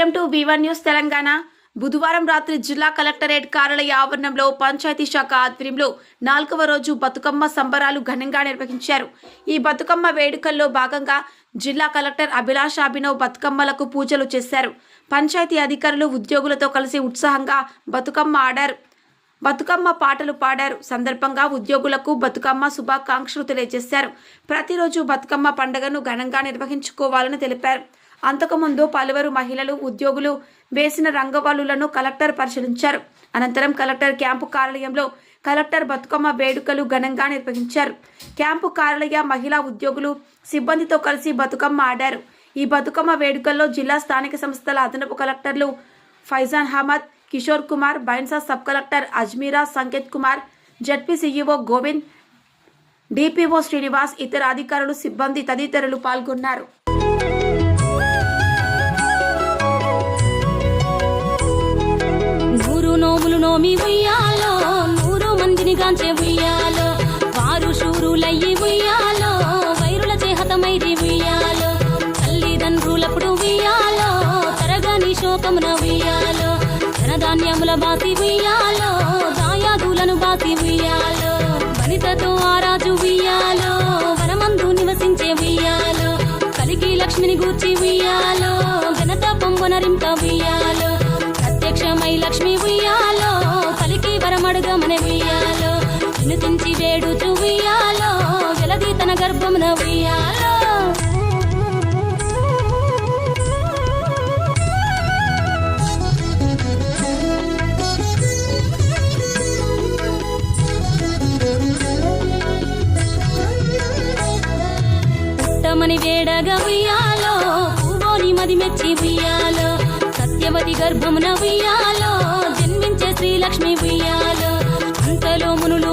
Welcome to Vivan news Telangana. బుధవారం రాత్రి జిల్లా కలెక్టరేట్ కార్యాలయ ఆవరణంలో పంచాయతీ శాఖ ఆధ్వర్యంలో నాలుగవ రోజు బతుకమ్మ సంబరాలు ఘనంగా నిర్వహించారు. ఈ బతుకమ్మ వేడుకల్లో భాగంగా జిల్లా కలెక్టర్ అభిలాష్ అభినవ్ బతుకమ్మలకు పూజలు చేశారు. పంచాయతీ అధికారులు ఉద్యోగులతో కలిసి ఉత్సాహంగా బతుకమ్మ ఆడారు. బతుకమ్మ పాటలు పాడారు. సందర్భంగా ఉద్యోగులకు బతుకమ్మ శుభాకాంక్షలు తెలియజేశారు. ప్రతిరోజు బతుకమ్మ పండుగను ఘనంగా నిర్వహించుకోవాలని తెలిపారు. అంతకుముందు పలువురు మహిళలు ఉద్యోగులు వేసిన రంగవల్లులను కలెక్టర్ పరిశీలించారు. అనంతరం కలెక్టర్ క్యాంపు కార్యాలయంలో కలెక్టర్ బతుకమ్మ వేడుకలు ఘనంగా నిర్వహించారు. క్యాంపు కార్యాలయ మహిళా ఉద్యోగులు సిబ్బందితో కలిసి బతుకమ్మ ఆడారు. ఈ బతుకమ్మ వేడుకల్లో జిల్లా స్థానిక సంస్థల అదనపు కలెక్టర్లు Faizan Ahmad Kishore Kumar Bhainsa sub collector Ajmeera Sanketh Kumar ZP CEO Govind DPO Srinivas ఇతర అధికారులు సిబ్బంది తదితరులు పాల్గొన్నారు. ధాన్యమున ఉయ్యాలో ధనధాన్యముల బాసి ఉయ్యాలో దాయాదులను బాసి ఉయ్యాలో వనితతో ఆరాజు ఉయ్యాలో వనమందు నివసించే ఉయ్యాలో కలిగి లక్ష్మిని గూర్చి ఉయ్యాలో ఘనత పొంగునరింప ఉయ్యాలో ప్రత్యక్షమై లక్ష్మి ఉయ్యాలో కలికి వరమడుగమని ఉయ్యాలో వినుతించి వేడుచు ఉయ్యాలో వెలది తన గర్భమున ఉయ్యాలో. పుట్టమని వేడగా ఉయ్యాలో పువ్వోని మది మెచ్చి ఉయ్యాలో సత్యవతి గర్భమున ఉయ్యాలో జన్మించే శ్రీలక్ష్మి ఉయ్యాలో అంతలో మునులు